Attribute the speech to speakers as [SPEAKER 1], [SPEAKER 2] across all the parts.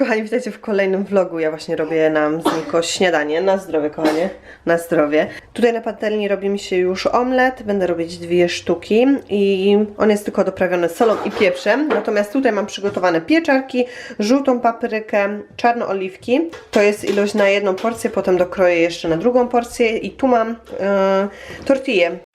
[SPEAKER 1] Kochani, witajcie w kolejnym vlogu. Ja właśnie robię nam z Niko śniadanie. Na zdrowie kochanie, na zdrowie. Tutaj na patelni robi mi się już omlet. Będę robić dwie sztuki i on jest tylko doprawiony solą i pieprzem. Natomiast tutaj mam przygotowane pieczarki, żółtą paprykę, czarne oliwki. To jest ilość na jedną porcję, potem dokroję jeszcze na drugą porcję i tu mam e, tortillę.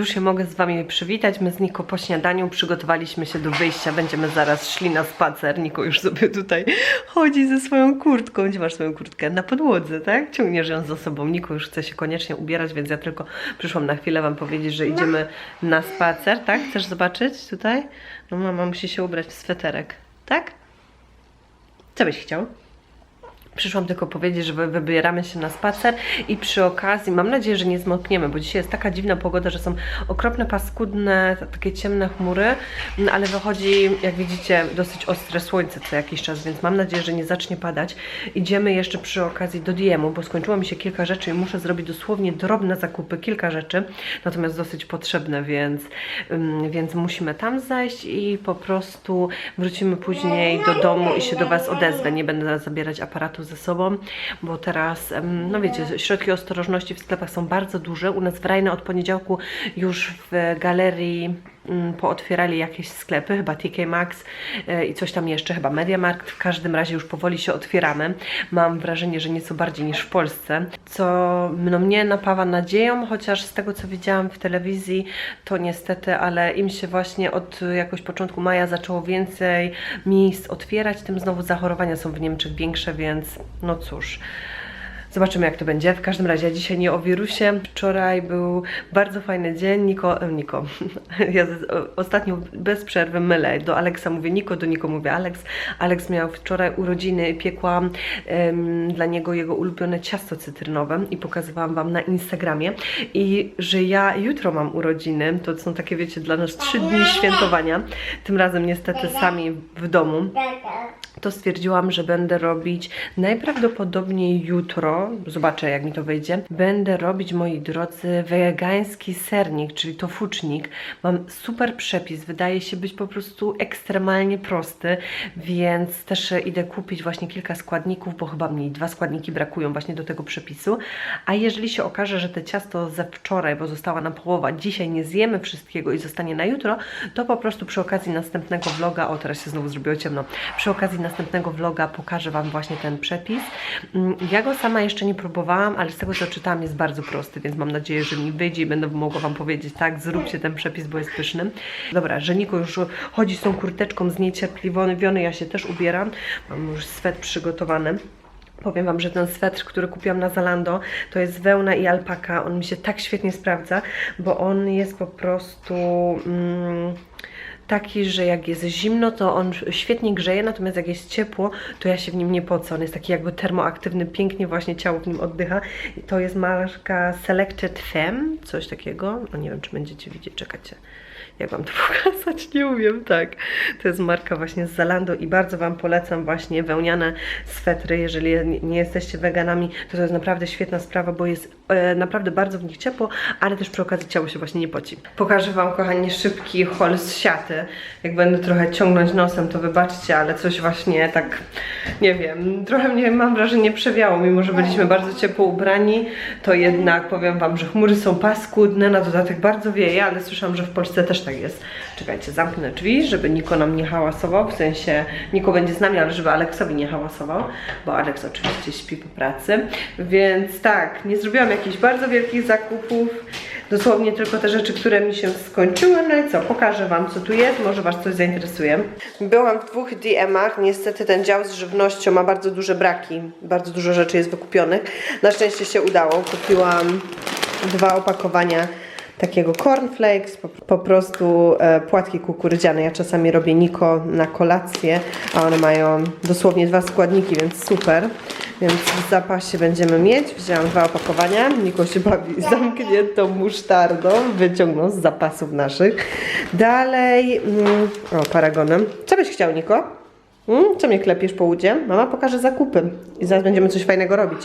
[SPEAKER 1] Już się mogę z Wami przywitać. My z Niko po śniadaniu przygotowaliśmy się do wyjścia. Będziemy zaraz szli na spacer. Niko już sobie tutaj chodzi ze swoją kurtką. Gdzie masz swoją kurtkę? Na podłodze, tak? Ciągniesz ją za sobą. Niko już chce się koniecznie ubierać, więc ja tylko przyszłam na chwilę Wam powiedzieć, że idziemy na spacer, tak? Chcesz zobaczyć tutaj? No mama musi się ubrać w sweterek, tak? Co byś chciał? Przyszłam tylko powiedzieć, że wy- wybieramy się na spacer i przy okazji, mam nadzieję, że nie zmokniemy, bo dzisiaj jest taka dziwna pogoda, że są okropne, paskudne, takie ciemne chmury, no, ale wychodzi, jak widzicie, dosyć ostre słońce co jakiś czas, więc mam nadzieję, że nie zacznie padać. Idziemy jeszcze przy okazji do Diemu, bo skończyło mi się kilka rzeczy i muszę zrobić dosłownie drobne zakupy, kilka rzeczy, natomiast dosyć potrzebne, więc, ym, więc musimy tam zajść i po prostu wrócimy później do domu i się do Was odezwę. Nie będę zabierać aparatu ze sobą, bo teraz, no wiecie, środki ostrożności w sklepach są bardzo duże. U nas w Rajna od poniedziałku już w galerii pootwierali jakieś sklepy, chyba TK Maxx e, i coś tam jeszcze, chyba MediaMarkt. W każdym razie już powoli się otwieramy. Mam wrażenie, że nieco bardziej niż w Polsce, co no, mnie napawa nadzieją, chociaż z tego co widziałam w telewizji, to niestety, ale im się właśnie od jakoś początku maja zaczęło więcej miejsc otwierać, tym znowu zachorowania są w Niemczech większe, więc no cóż. Zobaczymy jak to będzie. W każdym razie dzisiaj nie o wirusie. Wczoraj był bardzo fajny dzień. Niko, e, Niko. Ja ostatnio bez przerwy mylę. Do Aleksa mówię Niko, do Niko mówię Aleks. Aleks miał wczoraj urodziny i piekłam em, dla niego jego ulubione ciasto cytrynowe i pokazywałam Wam na Instagramie. I że ja jutro mam urodziny, to są takie wiecie dla nas trzy dni świętowania. Tym razem niestety sami w domu to stwierdziłam, że będę robić najprawdopodobniej jutro, zobaczę jak mi to wyjdzie, będę robić, moi drodzy, wegański sernik, czyli tofucznik. Mam super przepis, wydaje się być po prostu ekstremalnie prosty, więc też idę kupić właśnie kilka składników, bo chyba mi dwa składniki brakują właśnie do tego przepisu. A jeżeli się okaże, że te ciasto ze wczoraj, bo została nam połowa, dzisiaj nie zjemy wszystkiego i zostanie na jutro, to po prostu przy okazji następnego vloga, o teraz się znowu zrobiło ciemno, przy okazji następnego vloga pokażę Wam właśnie ten przepis. Mm, Ja go sama jeszcze nie próbowałam, ale z tego co czytałam jest bardzo prosty, więc mam nadzieję, że mi wyjdzie i będę mogła Wam powiedzieć, tak, zróbcie ten przepis, bo jest pyszny. Dobra, że Niko już chodzi z tą kurteczką zniecierpliwiony, ja się też ubieram, mam już swet przygotowany. Powiem Wam, że ten swetr, który kupiłam na Zalando, to jest wełna i alpaka. On mi się tak świetnie sprawdza, bo on jest po prostu mm, taki, że jak jest zimno, to on świetnie grzeje, natomiast jak jest ciepło, to ja się w nim nie pocę. On jest taki jakby termoaktywny, pięknie właśnie ciało w nim oddycha. I to jest marka Selected Femme, coś takiego. No nie wiem, czy będziecie widzieć, czekajcie. Jak Wam to pokazać? Nie umiem, tak. To jest marka właśnie z Zalando i bardzo Wam polecam właśnie wełniane swetry. Jeżeli nie- jesteście weganami, to to jest naprawdę świetna sprawa, bo jest e, naprawdę bardzo w nich ciepło, ale też przy okazji ciało się właśnie nie poci. Pokażę Wam, kochani, szybki haul z siaty. Jak będę trochę ciągnąć nosem, to wybaczcie, ale coś właśnie tak, nie wiem, trochę mnie, mam wrażenie, przewiało. Mimo, że byliśmy bardzo ciepło ubrani, to jednak powiem Wam, że chmury są paskudne, na dodatek bardzo wieje, ale słyszałam, że w Polsce też tak jest. Czekajcie, zamknę drzwi, żeby Niko nam nie hałasował, w sensie Niko będzie z nami, ale żeby Aleksowi nie hałasował, bo Aleks oczywiście śpi po pracy. Więc tak, nie zrobiłam jakichś bardzo wielkich zakupów, dosłownie tylko te rzeczy, które mi się skończyły. No i co, pokażę Wam, co tu jest, może Was coś zainteresuje. Byłam w dwóch DM-ach, niestety ten dział z żywnością ma bardzo duże braki, bardzo dużo rzeczy jest wykupionych. Na szczęście się udało, kupiłam dwa opakowania takiego cornflakes, po, po prostu e, płatki kukurydziane. Ja czasami robię Niko na kolację, a one mają dosłownie dwa składniki, więc super. więc w zapasie będziemy mieć. Wzięłam dwa opakowania. Niko się bawi zamkniętą musztardą, wyciągnął z zapasów naszych. Dalej, mm, o, paragonem. Co byś chciał, Niko? Mm, co mnie klepiesz po udzie? Mama pokaże zakupy i zaraz będziemy coś fajnego robić.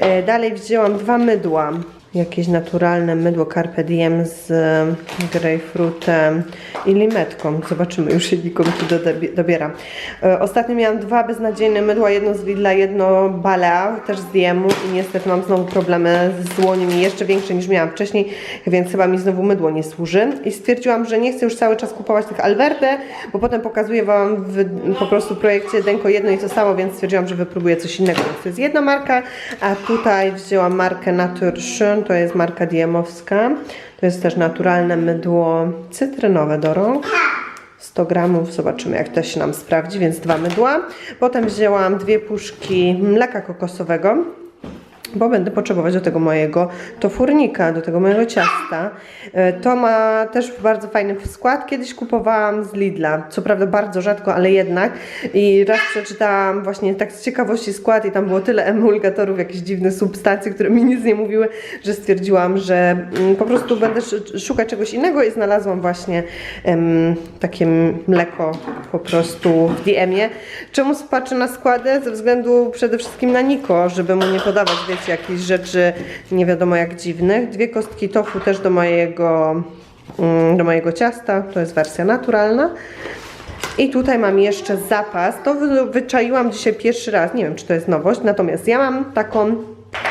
[SPEAKER 1] E, dalej wzięłam dwa mydła. Jakieś naturalne mydło Carpe Diem z grejpfrutem i limetką. Zobaczymy, już się nikomu tu dobiera. E, ostatnio miałam dwa beznadziejne mydła, jedno z Lidla, jedno Balea, też z Diemu i niestety mam znowu problemy z dłoniem i jeszcze większe niż miałam wcześniej, więc chyba mi znowu mydło nie służy. I stwierdziłam, że nie chcę już cały czas kupować tych Alverde, bo potem pokazuję Wam w po prostu projekcie Denko jedno i to samo, więc stwierdziłam, że wypróbuję coś innego. To jest jedna marka, a tutaj wzięłam markę Natur Schön, to jest marka diemowska. To jest też naturalne mydło cytrynowe do rąk. 100 gramów, zobaczymy jak to się nam sprawdzi, więc dwa mydła. Potem wzięłam dwie puszki mleka kokosowego, bo będę potrzebować do tego mojego tofurnika, do tego mojego ciasta. E, To ma też bardzo fajny skład. Kiedyś kupowałam z Lidla, co prawda bardzo rzadko, ale jednak. I raz przeczytałam właśnie tak z ciekawości skład i tam było tyle emulgatorów, jakieś dziwne substancje, które mi nic nie mówiły, że stwierdziłam, że mm, po prostu będę sz- szukać czegoś innego i znalazłam właśnie takie mleko po prostu w DM-ie. Czemu patrzę na składy? Ze względu przede wszystkim na Niko, żeby mu nie podawać, wiecie, jakichś rzeczy nie wiadomo jak dziwnych. Dwie kostki tofu też do mojego, mm, do mojego ciasta, to jest wersja naturalna. I tutaj mam jeszcze zapas. To wy- wyczaiłam dzisiaj pierwszy raz. Nie wiem, czy to jest nowość. Natomiast ja mam taką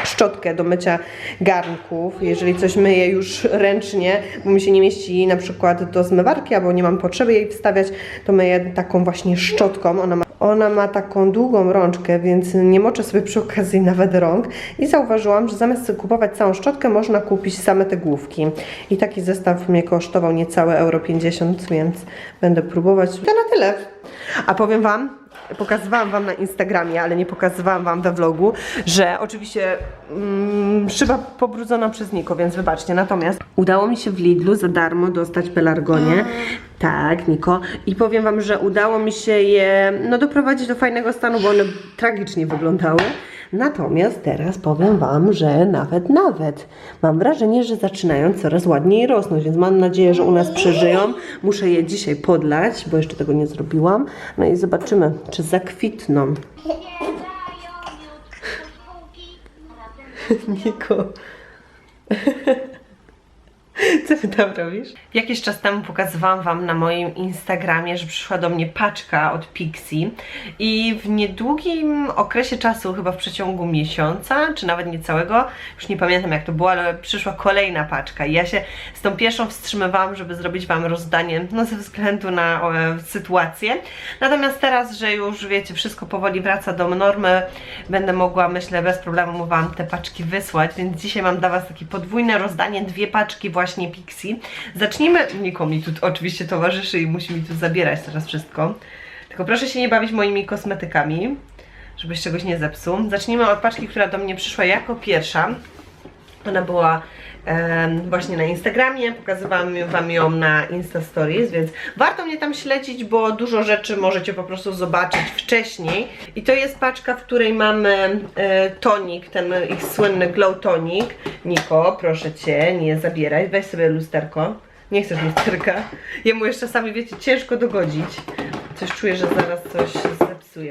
[SPEAKER 1] szczotkę do mycia garnków. Jeżeli coś myję już ręcznie, bo mi się nie mieści na przykład do zmywarki, albo nie mam potrzeby jej wstawiać, to myję taką właśnie szczotką. Ona ma, ona ma taką długą rączkę, więc nie moczę sobie przy okazji nawet rąk. I zauważyłam, że zamiast kupować całą szczotkę, można kupić same te główki. I taki zestaw mnie kosztował niecałe euro 50, więc będę próbować. To na tyle. A powiem Wam, pokazywałam Wam na Instagramie, ale nie pokazywałam Wam we vlogu, że oczywiście mm, szyba pobrudzona przez Niko, więc wybaczcie. Natomiast udało mi się w Lidlu za darmo dostać pelargonie. Tak, Niko. I powiem Wam, że udało mi się je no, doprowadzić do fajnego stanu, bo one tragicznie wyglądały. Natomiast teraz powiem Wam, że nawet, nawet mam wrażenie, że zaczynają coraz ładniej rosnąć, więc mam nadzieję, że u nas przeżyją. Muszę je dzisiaj podlać, bo jeszcze tego nie zrobiłam. No i zobaczymy, czy zakwitną. Niko. Co ty tam robisz? Jakiś czas temu pokazywałam Wam na moim Instagramie, że przyszła do mnie paczka od Pixie i w niedługim okresie czasu, chyba w przeciągu miesiąca, czy nawet niecałego, już nie pamiętam jak to było, ale przyszła kolejna paczka i ja się z tą pierwszą wstrzymywałam, żeby zrobić Wam rozdanie, no ze względu na e, sytuację. Natomiast teraz, że już wiecie, wszystko powoli wraca do normy, będę mogła, myślę, bez problemu Wam te paczki wysłać, więc dzisiaj mam dla Was takie podwójne rozdanie, dwie paczki właśnie Pixie. Zacznijmy, Niko mi tu oczywiście towarzyszy i musi mi tu zabierać teraz wszystko. Tylko proszę się nie bawić moimi kosmetykami, żebyś czegoś nie zepsuł. Zacznijmy od paczki, która do mnie przyszła jako pierwsza. Ona była właśnie na Instagramie, pokazywałam Wam ją na Insta Stories, więc warto mnie tam śledzić, bo dużo rzeczy możecie po prostu zobaczyć wcześniej. I to jest paczka, w której mamy e, tonik, ten ich słynny Glow Tonic. Niko, proszę Cię, nie zabieraj, weź sobie lusterko. Nie chcesz lusterka. Jemu jeszcze czasami, wiecie, ciężko dogodzić. Coś czuję, że zaraz coś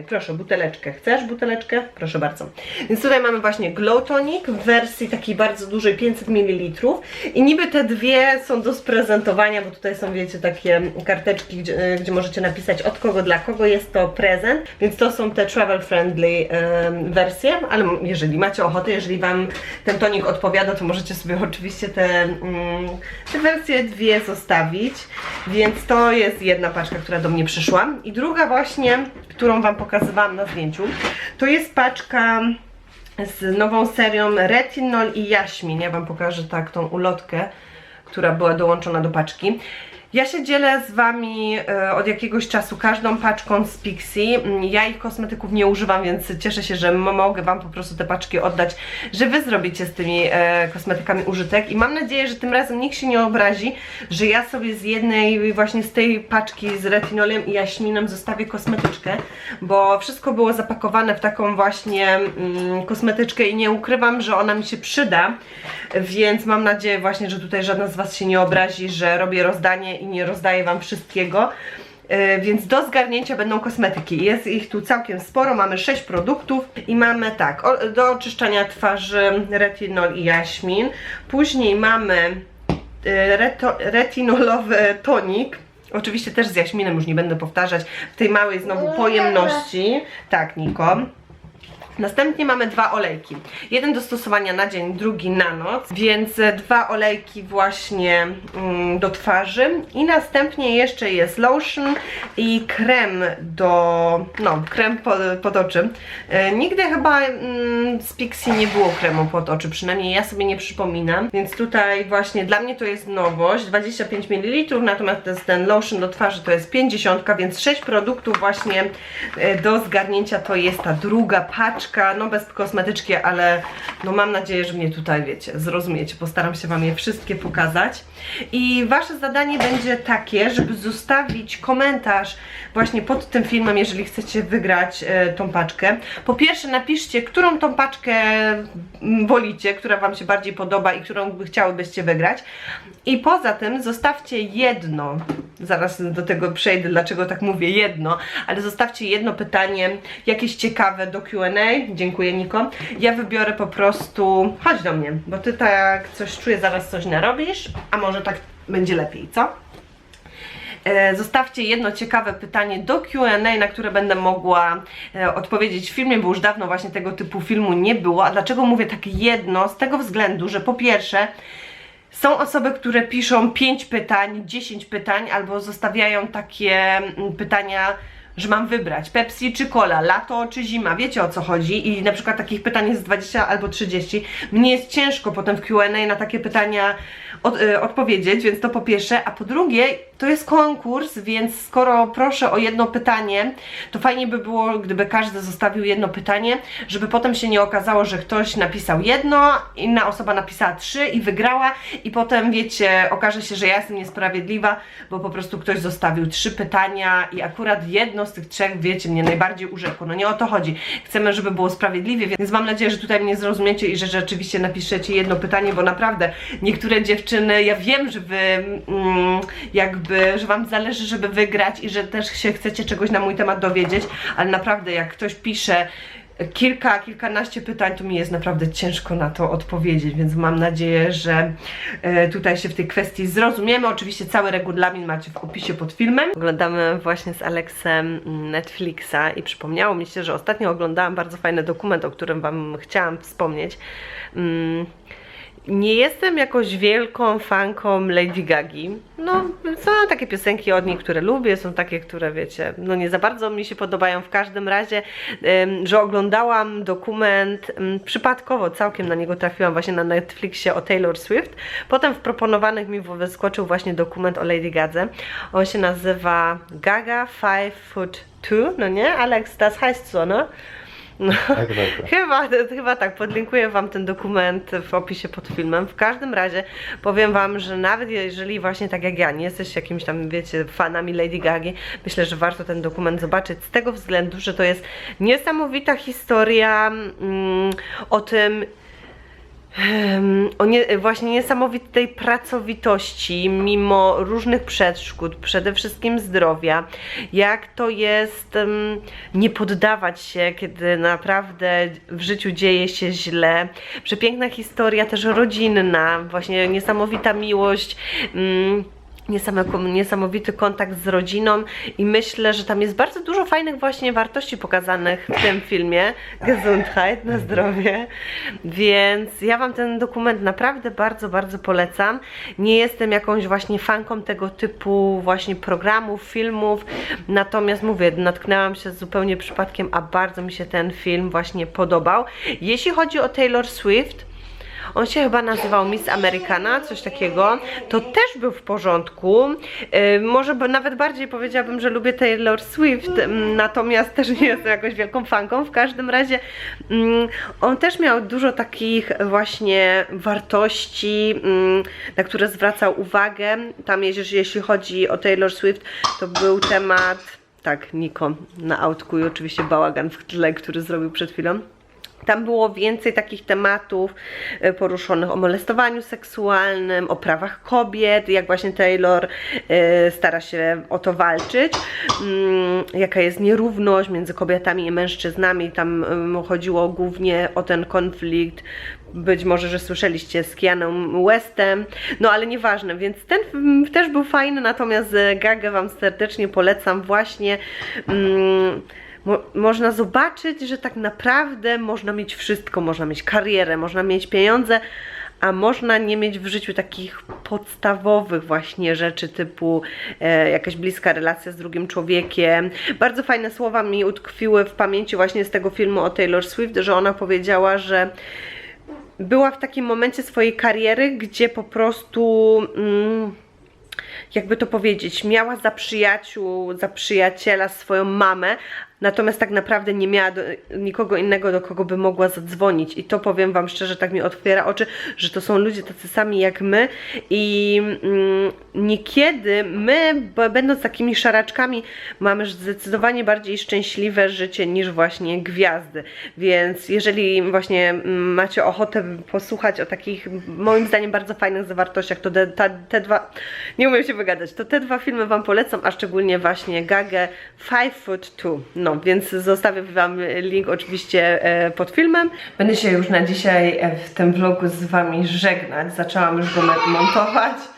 [SPEAKER 1] Proszę, buteleczkę. Chcesz buteleczkę? Proszę bardzo. Więc tutaj mamy właśnie Glow Tonic w wersji takiej bardzo dużej, 500 ml. I niby te dwie są do sprezentowania, bo tutaj są, wiecie, takie karteczki, gdzie, gdzie możecie napisać od kogo, dla kogo jest to prezent. Więc to są te travel friendly em, wersje, ale jeżeli macie ochotę, jeżeli Wam ten tonik odpowiada, to możecie sobie oczywiście te, mm, te wersje dwie zostawić. Więc to jest jedna paczka, która do mnie przyszła. I druga właśnie, którą Wam pokazywałam na zdjęciu, to jest paczka z nową serią Retinol i Jaśmin. Ja Wam pokażę tak tą ulotkę, która była dołączona do paczki. Ja się dzielę z Wami e, od jakiegoś czasu każdą paczką z Pixie. Ja ich kosmetyków nie używam, więc cieszę się, że mogę Wam po prostu te paczki oddać, że Wy zrobicie z tymi e, kosmetykami użytek. I mam nadzieję, że tym razem nikt się nie obrazi, że ja sobie z jednej, właśnie z tej paczki z retinolem i jaśminem zostawię kosmetyczkę, bo wszystko było zapakowane w taką właśnie mm, kosmetyczkę i nie ukrywam, że ona mi się przyda, więc mam nadzieję właśnie, że tutaj żadna z Was się nie obrazi, że robię rozdanie i nie rozdaję Wam wszystkiego. E, Więc do zgarnięcia będą kosmetyki. Jest ich tu całkiem sporo, mamy 6 produktów i mamy tak, do oczyszczania twarzy retinol i jaśmin. Później mamy e, reto, retinolowy tonik. Oczywiście też z jaśminem, już nie będę powtarzać, w tej małej znowu pojemności. Tak, Niko. Następnie mamy dwa olejki. Jeden do stosowania na dzień, drugi na noc, więc dwa olejki właśnie mm, do twarzy. I następnie jeszcze jest lotion i krem do, no, krem pod, pod oczy. E, nigdy chyba mm, z Pixie nie było kremu pod oczy, przynajmniej ja sobie nie przypominam. Więc tutaj właśnie dla mnie to jest nowość, 25 ml, natomiast to jest ten lotion do twarzy to jest 50, więc 6 produktów właśnie e, do zgarnięcia to jest ta druga paczka, no bez kosmetyczki, ale no mam nadzieję, że mnie tutaj wiecie, zrozumiecie, postaram się Wam je wszystkie pokazać i Wasze zadanie będzie takie, żeby zostawić komentarz właśnie pod tym filmem, jeżeli chcecie wygrać e, tą paczkę. Po pierwsze napiszcie, którą tą paczkę mm, wolicie, która Wam się bardziej podoba i którą by chciałybyście wygrać i poza tym zostawcie jedno, zaraz do tego przejdę, dlaczego tak mówię jedno, ale zostawcie jedno pytanie, jakieś ciekawe do Q&A. Dziękuję Niko. Ja wybiorę po prostu, chodź do mnie, bo ty tak coś czuję, zaraz coś narobisz, a może tak będzie lepiej, co? E, Zostawcie jedno ciekawe pytanie do QA, na które będę mogła e, odpowiedzieć w filmie, bo już dawno właśnie tego typu filmu nie było. A dlaczego mówię tak jedno? Z tego względu, że po pierwsze, są osoby, które piszą 5 pytań, 10 pytań, albo zostawiają takie mm, pytania, że mam wybrać Pepsi czy Cola, lato czy zima, wiecie o co chodzi? I na przykład takich pytań jest 20 albo 30. Mnie jest ciężko potem w Q&A na takie pytania od, y, odpowiedzieć, więc to po pierwsze, a po drugie to jest konkurs, więc skoro proszę o jedno pytanie, to fajnie by było, gdyby każdy zostawił jedno pytanie, żeby potem się nie okazało, że ktoś napisał jedno, inna osoba napisała trzy i wygrała. I potem wiecie, okaże się, że ja jestem niesprawiedliwa, bo po prostu ktoś zostawił trzy pytania i akurat jedno z tych trzech, wiecie, mnie najbardziej urzekło. No nie o to chodzi. Chcemy, żeby było sprawiedliwie, więc mam nadzieję, że tutaj mnie zrozumiecie i że rzeczywiście napiszecie jedno pytanie, bo naprawdę niektóre dziewczyny, ja wiem, że wy mm, jakby, że wam zależy, żeby wygrać i że też się chcecie czegoś na mój temat dowiedzieć, ale naprawdę jak ktoś pisze kilka, kilkanaście pytań, to mi jest naprawdę ciężko na to odpowiedzieć, więc mam nadzieję, że e, tutaj się w tej kwestii zrozumiemy. Oczywiście cały regulamin macie w opisie pod filmem. Oglądamy właśnie z Aleksem Netflixa i przypomniało mi się, że ostatnio oglądałam bardzo fajny dokument, o którym Wam chciałam wspomnieć. Mm, nie jestem jakoś wielką fanką Lady Gagi. No, są takie piosenki od niej, które lubię, są takie, które wiecie, no nie za bardzo mi się podobają. W każdym razie, że oglądałam dokument, przypadkowo całkiem na niego trafiłam właśnie na Netflixie o Taylor Swift. Potem w proponowanych mi wyskoczył właśnie dokument o Lady Gadze. On się nazywa Gaga 5 Foot 2, no nie? Alex, das heißt so, no? No.
[SPEAKER 2] Tak.
[SPEAKER 1] Chyba, chyba tak, podlinkuję Wam ten dokument w opisie pod filmem. W każdym razie powiem Wam, że nawet jeżeli właśnie tak jak ja, nie jesteś jakimiś tam, wiecie, fanami Lady Gagi, myślę, że warto ten dokument zobaczyć z tego względu, że to jest niesamowita historia mm, o tym, o nie, właśnie niesamowitej pracowitości, mimo różnych przeszkód, przede wszystkim zdrowia, jak to jest em, nie poddawać się, kiedy naprawdę w życiu dzieje się źle. Przepiękna historia też rodzinna, właśnie niesamowita miłość. Niesamo- Niesamowity kontakt z rodziną i myślę, że tam jest bardzo dużo fajnych właśnie wartości pokazanych w tym filmie. Gesundheit, na zdrowie. Więc ja Wam ten dokument naprawdę bardzo, bardzo polecam. Nie jestem jakąś właśnie fanką tego typu właśnie programów, filmów, natomiast mówię, natknęłam się zupełnie przypadkiem, a bardzo mi się ten film właśnie podobał. Jeśli chodzi o Taylor Swift, on się chyba nazywał Miss Americana, coś takiego, to też był w porządku. Yy, może nawet bardziej powiedziałabym, że lubię Taylor Swift, mm, natomiast też nie jestem jakąś wielką fanką. W każdym razie mm, on też miał dużo takich właśnie wartości, mm, na które zwracał uwagę. Tam jeśli, jeśli chodzi o Taylor Swift, to był temat, tak, Niko na autku i oczywiście bałagan w tle, który zrobił przed chwilą. Tam było więcej takich tematów e, poruszonych o molestowaniu seksualnym, o prawach kobiet, jak właśnie Taylor e, stara się o to walczyć, mm, jaka jest nierówność między kobietami i mężczyznami. Tam em, chodziło głównie o ten konflikt. Być może, że słyszeliście z Keanem Westem, no ale nieważne, więc ten też był fajny, natomiast e, Gagę Wam serdecznie polecam właśnie. Mm, Mo można zobaczyć, że tak naprawdę można mieć wszystko, można mieć karierę, można mieć pieniądze, a można nie mieć w życiu takich podstawowych właśnie rzeczy typu e, jakaś bliska relacja z drugim człowiekiem. Bardzo fajne słowa mi utkwiły w pamięci właśnie z tego filmu o Taylor Swift, że ona powiedziała, że była w takim momencie swojej kariery, gdzie po prostu mm, jakby to powiedzieć, miała za przyjaciół, za przyjaciela swoją mamę, natomiast tak naprawdę nie miała do, nikogo innego, do kogo by mogła zadzwonić. I to powiem Wam szczerze, tak mi otwiera oczy, że to są ludzie tacy sami jak my i mm, niekiedy my, będąc takimi szaraczkami, mamy zdecydowanie bardziej szczęśliwe życie niż właśnie gwiazdy. Więc jeżeli właśnie mm, macie ochotę posłuchać o takich, moim zdaniem, bardzo fajnych zawartościach, to te, ta, te dwa, nie umiem się wygadać, to te dwa filmy Wam polecam, a szczególnie właśnie Gagę Five Foot Two. No, więc zostawię Wam link oczywiście e, pod filmem. Będę się już na dzisiaj w tym vlogu z Wami żegnać. Zaczęłam już go montować.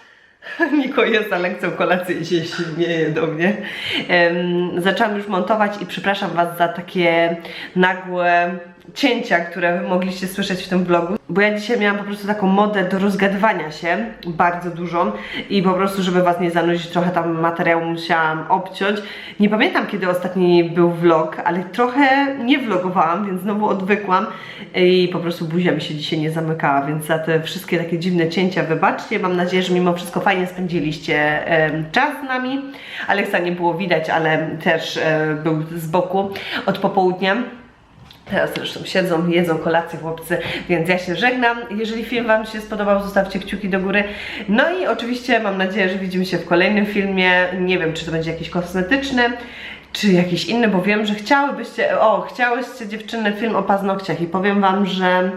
[SPEAKER 1] Niko jest za lekcją kolacji i się śmieje do mnie. Em, zaczęłam już montować i przepraszam Was za takie nagłe cięcia, które mogliście słyszeć w tym vlogu, bo ja dzisiaj miałam po prostu taką modę do rozgadywania się, bardzo dużą i po prostu, żeby Was nie zanudzić, trochę tam materiału musiałam obciąć. Nie pamiętam, kiedy ostatni był vlog, ale trochę nie vlogowałam, więc znowu odwykłam i po prostu buzia mi się dzisiaj nie zamykała, więc za te wszystkie takie dziwne cięcia wybaczcie. Mam nadzieję, że mimo wszystko fajnie spędziliście em, czas z nami. Aleksa nie było widać, ale też e, był z boku od popołudnia. Teraz zresztą siedzą, jedzą kolację chłopcy, więc ja się żegnam. Jeżeli film Wam się spodobał, zostawcie kciuki do góry. No i oczywiście mam nadzieję, że widzimy się w kolejnym filmie. Nie wiem, czy to będzie jakiś kosmetyczny, czy jakiś inny, bo wiem, że chciałybyście, o, chciałyście dziewczyny film o paznokciach i powiem Wam, że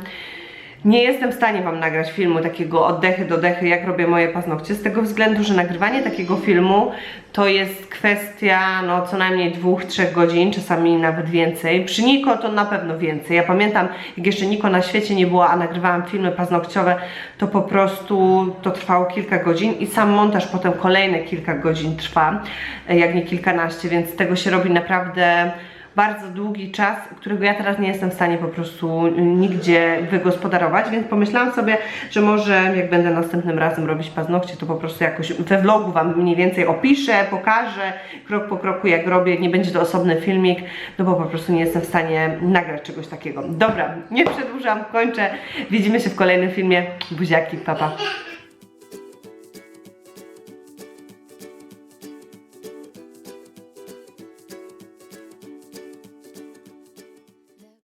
[SPEAKER 1] nie jestem w stanie Wam nagrać filmu takiego oddechy do dechy, jak robię moje paznokcie, z tego względu, że nagrywanie takiego filmu to jest kwestia no co najmniej dwóch, trzech godzin, czasami nawet więcej. Przy Niko to na pewno więcej. Ja pamiętam, jak jeszcze Niko na świecie nie było, a nagrywałam filmy paznokciowe, to po prostu to trwało kilka godzin i sam montaż potem kolejne kilka godzin trwa, jak nie kilkanaście, więc tego się robi naprawdę bardzo długi czas, którego ja teraz nie jestem w stanie po prostu nigdzie wygospodarować, więc pomyślałam sobie, że może jak będę następnym razem robić paznokcie, to po prostu jakoś we vlogu Wam mniej więcej opiszę, pokażę krok po kroku jak robię, nie będzie to osobny filmik, no bo po prostu nie jestem w stanie nagrać czegoś takiego. Dobra, nie przedłużam, kończę, widzimy się w kolejnym filmie, buziaki, papa. Pa.